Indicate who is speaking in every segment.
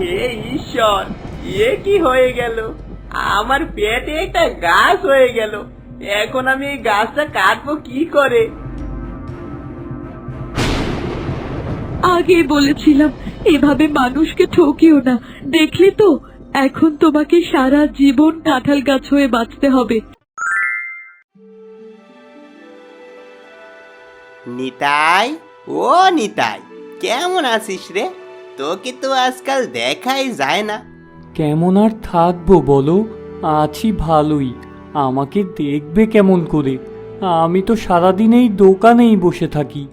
Speaker 1: হে ঈশ্বর এ কি হয়ে গেল? আমার পেটে একটা গাছ হয়ে গেল। এখন আমি এই গাছটা কাটবো কি করে?
Speaker 2: আগে বলেছিলাম এভাবে মানুষকে ঠকিও না। দেখলে তো এখন তোমাকে সারা জীবন কাঁঠাল গাছ হয়ে বাঁচতে হবে।
Speaker 1: নিতাই ও নিতাই কেমন আছিস রে? তোকে তো আজকাল দেখাই যায় না।
Speaker 3: কেমন আর থাকব বলো? আছি ভালোই। আমাকে দেখবে কেমন করে? আমি তো সারাদিন এই দোকানেই বসে থাকি।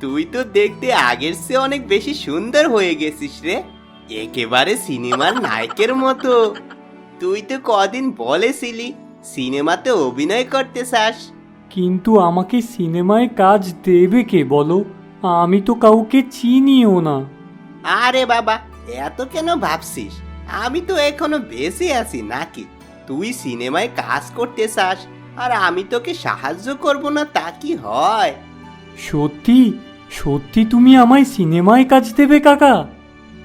Speaker 1: তুই তো দেখতে আগের চেয়ে অনেক বেশি সুন্দর হয়ে গেছিস রে। একেবারে সিনেমার নায়কের মতো। তুই তো কদিন বলেছিলি সিনেমাতে অভিনয় করতে চাস।
Speaker 3: কিন্তু আমাকে সিনেমায় কাজ দেবে কে বলো? আমি তো কাউকে চিনিও না।
Speaker 1: আরে বাবা এত কেন ভাবছিস? আমি তো এখনও বেঁচে আছি নাকি? তুই সিনেমায় কাজ করতে চাস আর আমি তোকে সাহায্য করব না তা কি হয়?
Speaker 3: সত্যি? সত্যি তুমি আমায় সিনেমায় কাজ দেবে কাকা?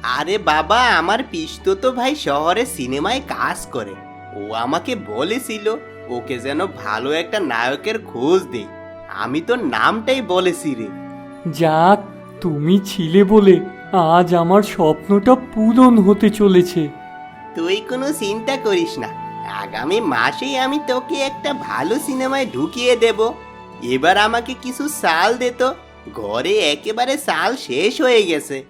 Speaker 1: আরে বাবা আমার পিস্তত ভাই শহরে সিনেমায় কাজ করে। ও আমাকে বলেছিল ওকে যেন ভালো একটা নায়কের খোঁজ দেই। আমি তো নামটাই বলেছি রে।
Speaker 3: যাক তুমি ছিলে বলে আজ আমার স্বপ্নটা পূরণ হতে চলেছে।
Speaker 1: তুই কোনো চিন্তা করিস না। আগামী মাসেই আমি তোকে একটা ভালো সিনেমায় ঢুকিয়ে দেব। এবার আমাকে কিছু সাল দে তো। ঘরে একেবারে সাল শেষ হয়ে গেছে।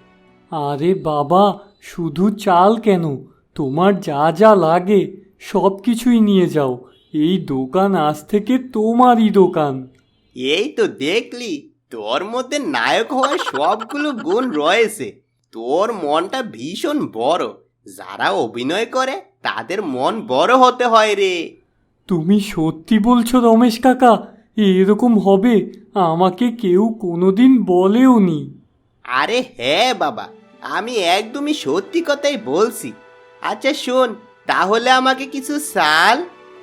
Speaker 3: আরে বাবা শুধু চাল কেন? তোমার যা যা লাগে সব কিছুই নিয়ে যাও। এই দোকান আজ থেকে তোমারই দোকান।
Speaker 1: এই তো দেখলি। তোর মধ্যে নায়ক হওয়ার সবগুলো গুণ রয়েছে। তোর মনটা ভীষণ বড়। যারা অভিনয় করে তাদের মন বড় হতে হয় রে।
Speaker 3: তুমি সত্যি বলছো রমেশ কাকা এরকম হবে আমাকে কেউ কোনোদিন বলেও নি।
Speaker 1: আরে হ্যাঁ বাবা আমি একদমই সত্যি কথাই বলছি। আচ্ছা শোন তাহলে আমাকে কিছু চাল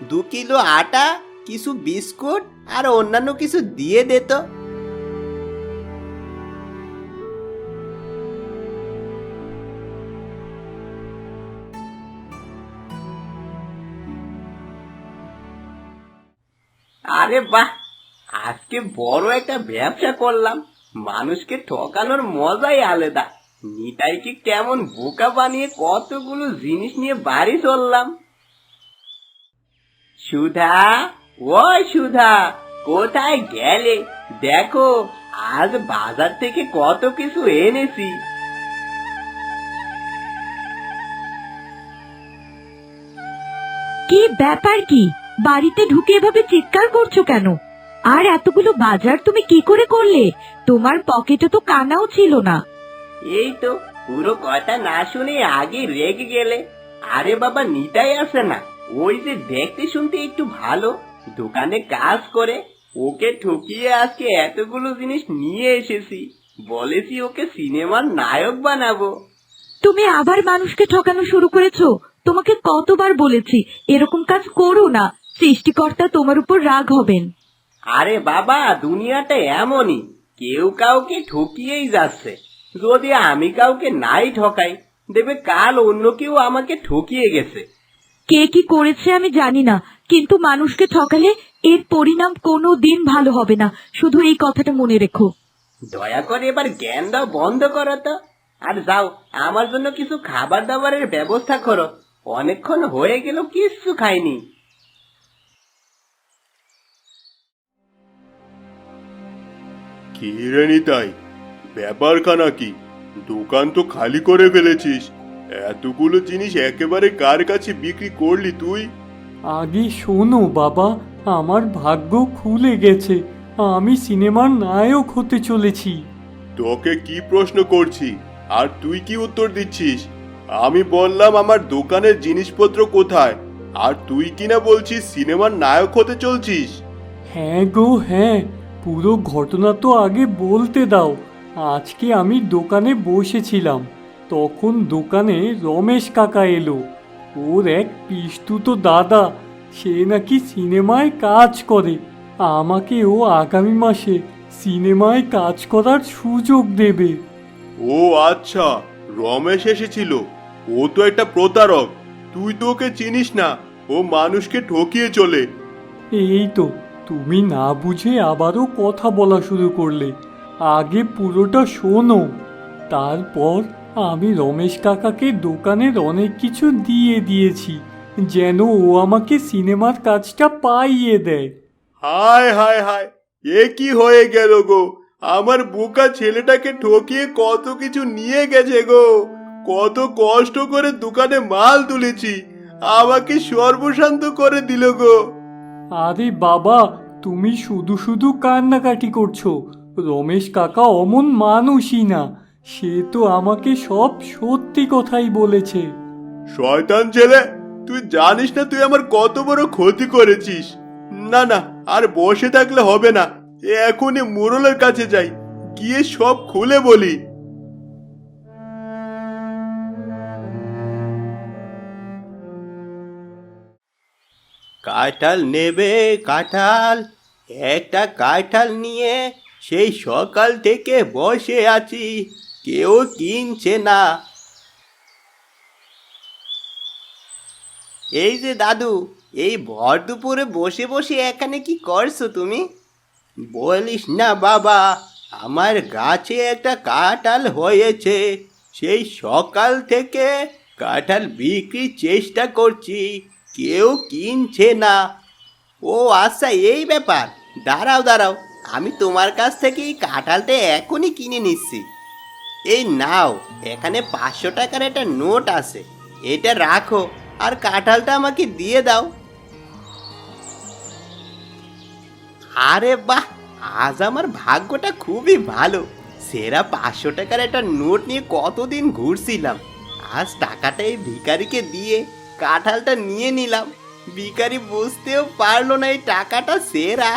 Speaker 1: দু কিলো আটা কিছু বিস্কুট আর অন্যান্য কিছু দিয়ে দে তো। আরে বাহ, আজকে বড় একটা ব্যবসা করলাম। মানুষকে ঠকানোর মজাই আলাদা। নিতাইকে কেমন বোকা বানিয়ে কতগুলো জিনিস নিয়ে বাড়ি চললাম? সুধা ও সুধা, কোথায় গেলে? দেখো, আজ বাজার থেকে কত কিছু এনেছি।
Speaker 2: কি ব্যাপার কি? বাড়িতে ঢুকে এভাবে চিৎকার করছ কেন? আর এতগুলো বাজার তুমি কি করে করলে? তোমার পকেটে তো কানাও ছিল না।
Speaker 1: এই তো পুরো কথা না শুনে আগে রেগে গেলে। আরে বাবা নিতাই আসে না। ওই যে দেখতে শুনতে একটু ভালো। দোকানে কাজ করে। ওকে ঠকিয়ে আজকে এতগুলো জিনিস নিয়ে এসেছি। বলেছি ওকে সিনেমার নায়ক বানাবো।
Speaker 2: তুমি আবার মানুষকে ঠকানো শুরু করেছ? তোমাকে কতবার বলেছি এরকম কাজ করো না। সৃষ্টিকর্তা তোমার উপর রাগ হবেন।
Speaker 1: আরে বাবা দুনিয়াটা এমনই। কেউ কাউকে ঠকিয়েই যাচ্ছে। যদি আমি কাউকে নাই ঠকাই দেবে কাল অন্য কেউ আমাকে ঠকিয়ে গেছে।
Speaker 2: কে কি করেছে আমি জানি না কিন্তু মানুষকে ঠকালে এর পরিণাম কোনো দিন ভালো হবে না। শুধু এই কথাটা মনে রেখো।
Speaker 1: দয়া করে এবার জ্ঞান দাও বন্ধ করো তো। আর যাও আমার জন্য কিছু খাবার দাবারের ব্যবস্থা করো। অনেকক্ষণ হয়ে গেল কিচ্ছু খাইনি।
Speaker 4: কি রে নিতাই ব্যাপারখানা কি? দোকান তো খালি করে ফেলেছিস। এতগুলো জিনিস একেবারে কার কাছে বিক্রি করলি তুই?
Speaker 3: আগে শোনো বাবা আমার ভাগ্য খুলে গেছে। আমি সিনেমার নায়ক হতে চলেছি।
Speaker 4: তোকে কি প্রশ্ন করছি? আর তুই কি উত্তর দিচ্ছিস? আমি বললাম আমার দোকানের জিনিসপত্র কোথায়? আর তুই কিনা বলছিস সিনেমার নায়ক হতে চলছিস?
Speaker 3: হ্যাঁ গো হ্যাঁ। পুরো ঘটনা তো আগে বলতে দাও। আজকে আমি দোকানে বসেছিলাম। তখন দোকানে রমেশ কাকা এলো। ওর এক পিস্তুত দাদা সে নাকি সিনেমায় কাজ করে। আমাকে ও আগামী মাসে সিনেমায় কাজ করার সুযোগ দেবে।
Speaker 4: ও আচ্ছা রমেশ এসেছিল। ও তো একটা প্রতারক। তুই তো ওকে চিনিস না। ও মানুষকে ঠকিয়ে চলে।
Speaker 5: এই তো তুমি না বুঝে আবারও কথা বলা শুরু করলে। আগে পুরোটা শোনো। তারপর আমি রমেশ কাকাকে দোকানের অনেক কিছু দিয়ে দিয়েছি যেন ও আমাকে সিনেমার কাজটা পাইয়ে দেয়।
Speaker 4: হায় হায় হায় এ কি হয়ে গেল গো? আমার বোকা ছেলেটাকে ঠকিয়ে কত কিছু নিয়ে গেছে গো? কত কষ্ট করে দোকানে মাল তুলেছি আমাকে সর্বশান্ত করে দিল গো।
Speaker 5: আরে বাবা তুমি শুধু শুধু কান্নাকাটি করছ। রমেশ কাকা অমন মানুষই না, সে তো আমাকে সব সত্যি কথাই বলেছে।
Speaker 4: শয়তান ছেলে, তুই জানিস না তুই আমার কত বড় ক্ষতি করেছিস। না না, আর বসে থাকলে হবে না এখনই মুরলের কাছে যাই, গিয়ে সব খুলে বলি।
Speaker 1: কাঁঠাল নেবে কাঁঠাল, একটা কাঁঠাল নিয়ে সেই সকাল থেকে বসে আছি, কেউ কিনছে না। এই যে দাদু, এই ভর দুপুরে বসে বসে এখানে কি করছ তুমি? বলিস না বাবা, আমার গাছে একটা কাঁঠাল হয়েছে, সেই সকাল থেকে কাঁঠাল বিক্রির চেষ্টা করছি। কেউ কিনছে না। ও আচ্ছা এই ব্যাপার। দাঁড়াও দাঁড়াও। আমি তোমার কাছ থেকে এই কাঁঠালটা এখনই কিনে নিচ্ছি। এই নাও, এখানে পাঁচশো টাকার একটা নোট আছে। এটা রাখো আর কাঁঠালটা আমাকে দিয়ে দাও। আরে বাহ, আজ আমার ভাগ্যটা খুবই ভালো। সেরা পাঁচশো টাকার একটা নোট নিয়ে কতদিন ঘুরছিলাম। আজ টাকাটা এই ভিখারিকে দিয়ে কাঁঠালটা নিয়ে নিলাম। ভিখারি বুঝতেও পারল না এই টাকাটা সেরা।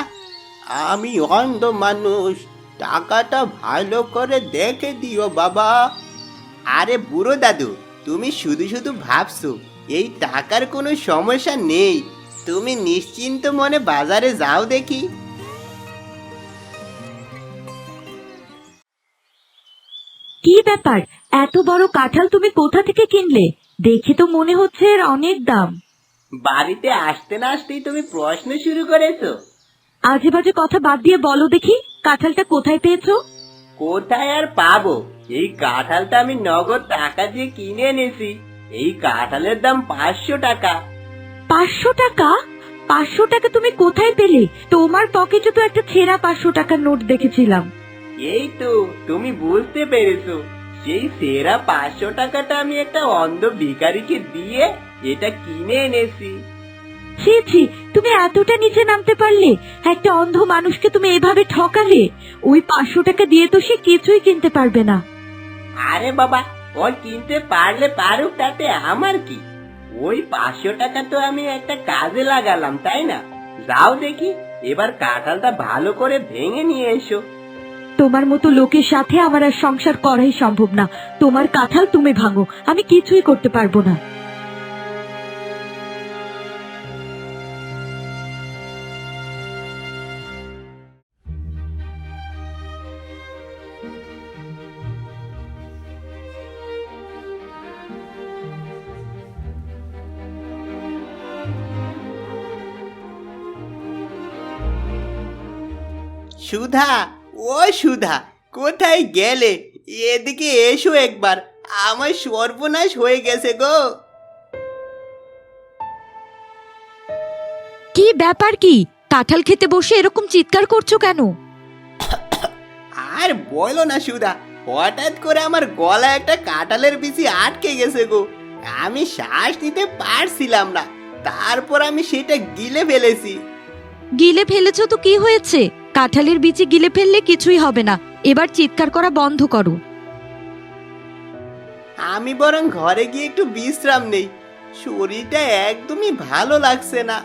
Speaker 1: আমি অন্ধ মানুষ, টাকাটা ভালো করে দেখে দিও বাবা। আরে বুড়ো দাদু, তুমি শুধু শুধু ভাবছ, এই টাকার কোনো সমস্যা নেই। তুমি নিশ্চিন্ত মনে বাজারে যাও দেখি।
Speaker 2: কি ব্যাপার? এত বড় কাঁঠাল তুমি কোথা থেকে কিনলে? দেখে তো মনে হচ্ছে এর অনেক দাম।
Speaker 1: বাড়িতে আসতে না আসতেই তুমি প্রশ্ন শুরু করেছ।
Speaker 2: আজে বাজে কথা বাদ দিয়ে বলো দেখি কাঁঠালটা কোথায় পেয়েছ?
Speaker 1: কোথায় আর পাবো? এই কাঁঠালটা আমি নগদ টাকা দিয়ে কিনে এনেছি। এই কাঁঠালের দাম পাঁচশো টাকা।
Speaker 2: পাঁচশো টাকা? পাঁচশো টাকা তুমি কোথায় পেলে? তোমার পকেটে তো একটা ছেঁড়া পাঁচশো টাকার নোট দেখেছিলাম।
Speaker 1: এই তো তুমি বুঝতে পেরেছ। সেই সেরা পাঁচশো টাকাটা আমি একটা অন্ধ ভিখারিকে দিয়ে এটা কিনে এনেছি।
Speaker 2: ছি ছি তুমি এতটা নিচে নামতে পারলে একটা অন্ধ মানুষকে তুমি এভাবে ঠকালে ওই পাঁচশো টাকা দিয়ে তো সে কিছুই কিনতে পারবে না।
Speaker 1: আরে বাবা ও কিনতে পারলে পারুক তাতে আমার কি? ওই পাঁচশো টাকা তো আমি একটা কাজে লাগালাম তাই না? যাও দেখি এবার কাঁঠালটা ভালো করে ভেঙে নিয়ে এসো।
Speaker 2: তোমার মতো লোকের সাথে আমার আর সংসার করাই সম্ভব না। তোমার কাঁঠাল তুমি ভাঙো, আমি কিছুই করতে পারব না।
Speaker 1: সুধা ও সুধা কোথায় গেলে? এদিকে এসো একবার আমার সর্বনাশ হয়ে গেছে গো।
Speaker 2: কি ব্যাপার কি? কাঁঠাল খেতে বসে এরকম চিৎকার করছ কেন?
Speaker 1: আর বলো না সুধা হঠাৎ করে আমার গলা একটা কাঁঠালের বিচি আটকে গেছে গো। আমি শ্বাস নিতে পারছিলাম না তারপর আমি সেটা গিলে ফেলেছি।
Speaker 2: গিলে ফেলেছো তো কি হয়েছে? কাঁঠালের বিচি গিলে ফেললে কিছুই হবে না। এবার চিৎকার করা বন্ধ করো।
Speaker 1: আমি বরং ঘরে গিয়ে একটু বিশ্রাম নেই। শরীরটা একদমই ভালো লাগছে না।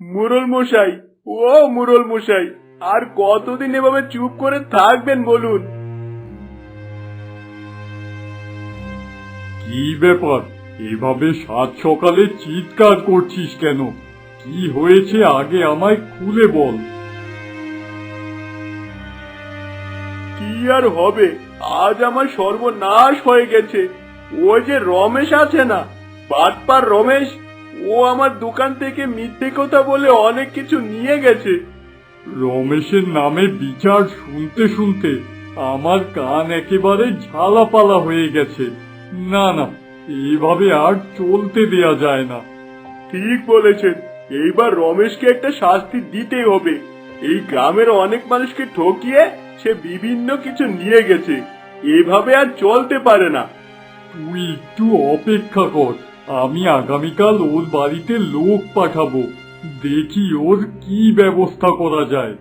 Speaker 4: মুরল মশাই ও মুরল মশাই আর কতদিন এভাবে চুপ করে থাকবেন বলুন?
Speaker 5: কি ব্যাপার? এভাবে সাত সকালে চিৎকার করছিস কেন? কি হয়েছে আগে আমায় খুলে বল।
Speaker 4: কি আর হবে? আজ আমার সর্বনাশ হয়ে গেছে। ওই যে রমেশ আছে না বাটপার রমেশ ও আমার দোকান থেকে মিথ্যে কথা বলে অনেক কিছু নিয়ে গেছে।
Speaker 5: রমেশের নামে বিচার শুনতে শুনতে আমার কান একেবারে ঝালাপালা হয়ে গেছে। না না এইভাবে আর চলতে দেয়া যায় না।
Speaker 4: ঠিক বলেছেন। এইবার রমেশকে একটা শাস্তি দিতেই হবে। এই গ্রামের অনেক মানুষকে ঠকিয়ে সে বিভিন্ন কিছু নিয়ে গেছে। এভাবে আর চলতে পারে না।
Speaker 5: তুই একটু অপেক্ষা কর। আমি আগামীকাল ওর বাড়িতে লোক পাঠাবো। দেখি ওর কি ব্যবস্থা করা যায়।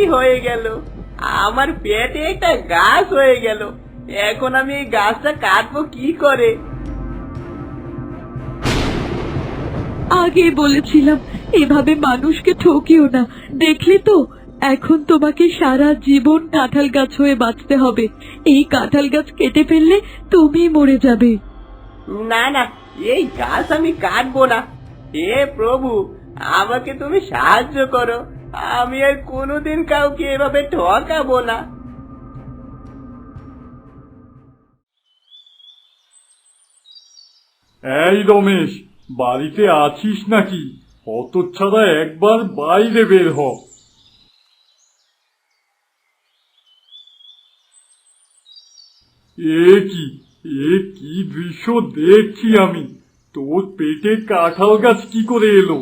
Speaker 1: কি হয়ে গেল। আমার পেটে একটা গাছ হয়ে গেল। এখন আমি এই গাছটা কাটবো কি করে?
Speaker 2: আগে বলেছিলাম এভাবে মানুষকে ঠকিও না। দেখলে তো এখন তোমাকে সারা জীবন কাঁঠাল গাছ হয়ে বাঁচতে হবে। এই কাঁঠাল গাছ কেটে ফেললে তুমি মরে যাবে।
Speaker 1: না না এই গাছ আমি কাটবো না। হে প্রভু আমাকে তুমি সাহায্য করো। আমি আর কোনোদিন কাউকে এভাবে ঠকাবো না।
Speaker 5: এই রমেশ, বাড়িতে আছিস নাকি? অত ছাড়া একবার বাইরে বের হ। এ কি এ কি দৃশ্য দেখছি আমি? তোর পেটে কাঁঠাল গাছ কি করে এলো?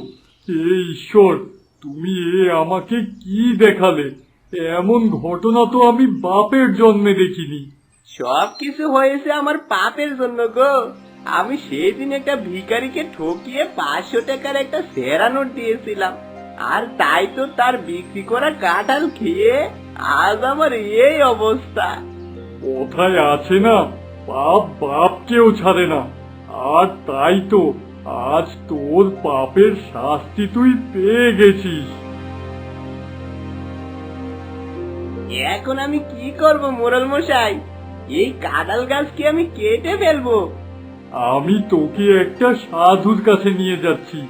Speaker 5: হে ঈশ্বর তুমি এ আমাকে কি দেখালে? এমন ঘটনা তো আমি বাপের জন্মে দেখিনি।
Speaker 1: সব কিছু হয়েছে আমার পাপের জন্য গো। আমি সেই দিন একটা ভিখারিকে ঠকিয়ে পাঁচশো টাকার একটা সেরা নোট দিয়েছিলাম। আর তাই তো তার বিক্রি করা কাঁঠাল খেয়ে আজ আমার এই অবস্থা।
Speaker 5: কোথায় আছে না বাপ বাপ বাপকেও ছাড়ে না। আর তাই তো আজ তোর পাপের শাস্তি তুই পেয়ে গেছিস।
Speaker 1: এখন আমি কি করব মোরল মশাই? এই কাঁঠাল গাছ কি আমি কেটে ফেলব।
Speaker 5: আমি তোকে একটা সাধুর কাছে নিয়ে যাচ্ছি।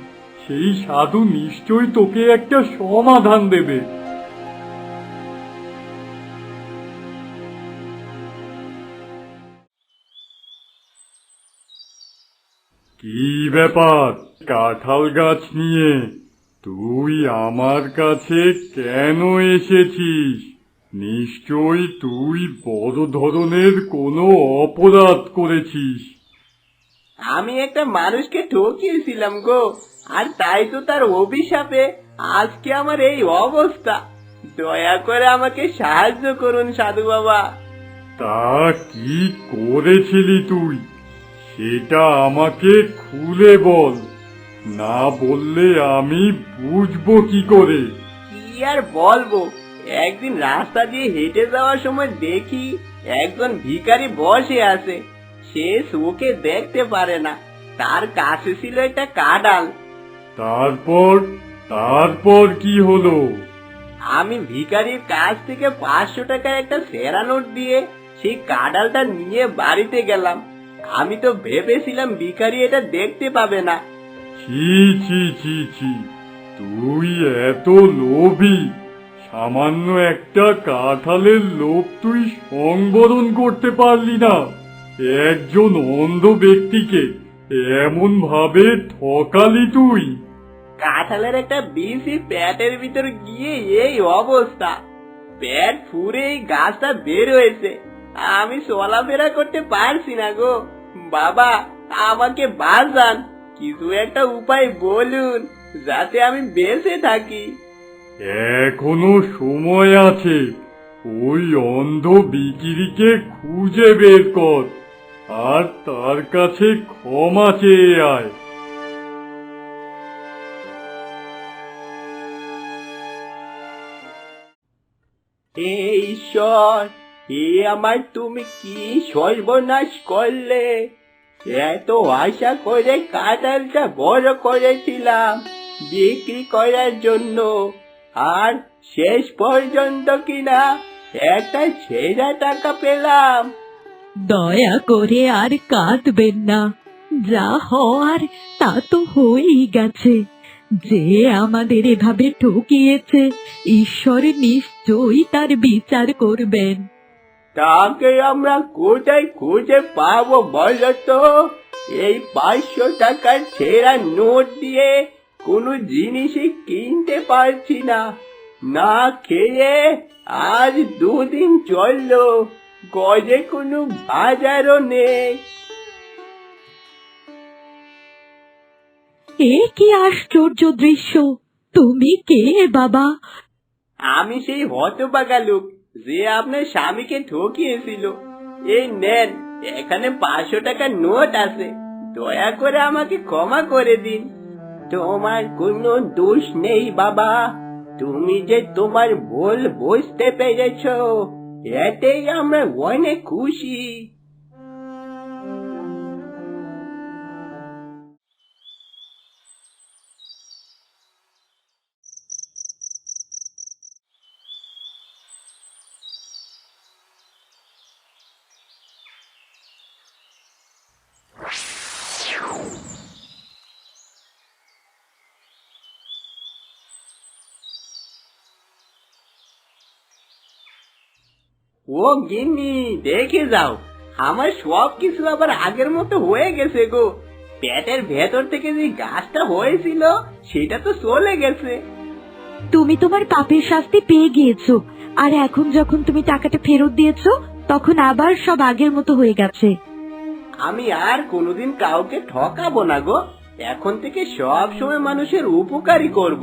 Speaker 5: সেই সাধু নিশ্চয়ই তোকে একটা সমাধান দেবে। কি ব্যাপার? কাঁঠাল গাছ নিয়ে তুই আমার কাছে কেন এসেছিস? নিশ্চয়ই তুই বড় ধরনের কোনো অপরাধ করেছিস।
Speaker 1: আমি একটা মানুষকে ঠকিয়েছিলাম গো আর তাই তো তার অভিশাপে আজকে আমার এই অবস্থা। দয়া করে আমাকে সাহায্য করুন সাধু বাবা।
Speaker 5: তা কি করেছিলি তুই? সেটা আমাকে খুলে বল। না বললে আমি বুঝব কি করে?
Speaker 1: কি আর বলব? একদিন রাস্তা দিয়ে হেঁটে যাওয়ার সময় দেখি একজন ভিখারি বসে আছে। সে চোখে দেখতে পারে না। তার কাছে ছিল একটা কাডাল।
Speaker 5: তারপর? তারপর কি হলো?
Speaker 1: আমি ভিখারির কাছ থেকে পাঁচশো টাকার একটা সেরা নোট দিয়ে সেই কাঁঠালটা নিয়ে বাড়িতে গেলাম। আমি তো ভেবেছিলাম ভিখারি এটা দেখতে পাবে না।
Speaker 5: ছি ছি ছি ছি। তুই এত লোভী। সামান্য একটা কাঁঠালের লোভ তুই সংবরণ করতে পারলি না। একজন অন্ধ ব্যক্তিকে এমন ভাবে ঠকালি তুই।
Speaker 1: কাঁঠালের একটা বিসি প্যাটের ভিতর গিয়ে এই অবস্থা। প্যাট ফুরে এই গাছটা বের হয়েছে। আমি চলাফেরা করতে পারছি না গো। বাবা আমাকে বাঁচান। কিছু একটা উপায় বলুন যাতে আমি বেঁচে থাকি।
Speaker 5: এখনও সময় আছে। ওই অন্ধ বিকিরিকে খুঁজে বের কর আর তার কাছে ক্ষমা চেয়ে আয়।
Speaker 1: ঈশ্বর এ আমার তুমি কি সর্বনাশ করলে? এত আশা করে কাঁঠালটা বড় করেছিলাম বিক্রি করার জন্য। আর শেষ পর্যন্ত কিনা একটা ছেঁড়া টাকা পেলাম।
Speaker 2: দয়া করে আর কাঁদবেন না। যা হওয়ার তা তো হয়েই গেছে। যে আমাদের এভাবে ঠকিয়েছে, ঈশ্বর নিশ্চয়ই তার বিচার করবেন।
Speaker 1: তাকে আমরা কোথায় খুঁজে পাবো বলো তো? এই পাঁচশো টাকার ছেঁড়া নোট দিয়ে কোনো জিনিসই কিনতে পারছি না। না খেয়ে আজ দুদিন চলল গজে কোনো বাজারও নেই।
Speaker 2: এ কি আশ্চর্য দৃশ্য তুমি কে বাবা?
Speaker 1: আমি সেই হতবাগা লোক যে আপনার স্বামীকে ঠকিয়েছিল। এই নেন, এখানে পাঁচশো টাকার নোট আছে। দয়া করে আমাকে ক্ষমা করে দিন। তোমার কোনো দোষ নেই, বাবা। তুমি যে তোমার ভুল বুঝতে পেরেছ, এতেই আমরা অনেক খুশি। ও গিন্নি দেখে যাও। আমার সব কিছু আবার আগের মতো হয়ে গেছে গো। পেটের ভেতর থেকে যে গাছটা হয়েছিল সেটা তো চলে গেছে।
Speaker 2: তুমি তোমার পাপের শাস্তি পেয়ে গিয়েছো। আর এখন যখন তুমি টাকাটা ফেরত দিয়েছ তখন আবার সব আগের মতো হয়ে গেছে।
Speaker 1: আমি আর কোনোদিন কাউকে ঠকাবো না গো। এখন থেকে সব সময় মানুষের উপকারই করব।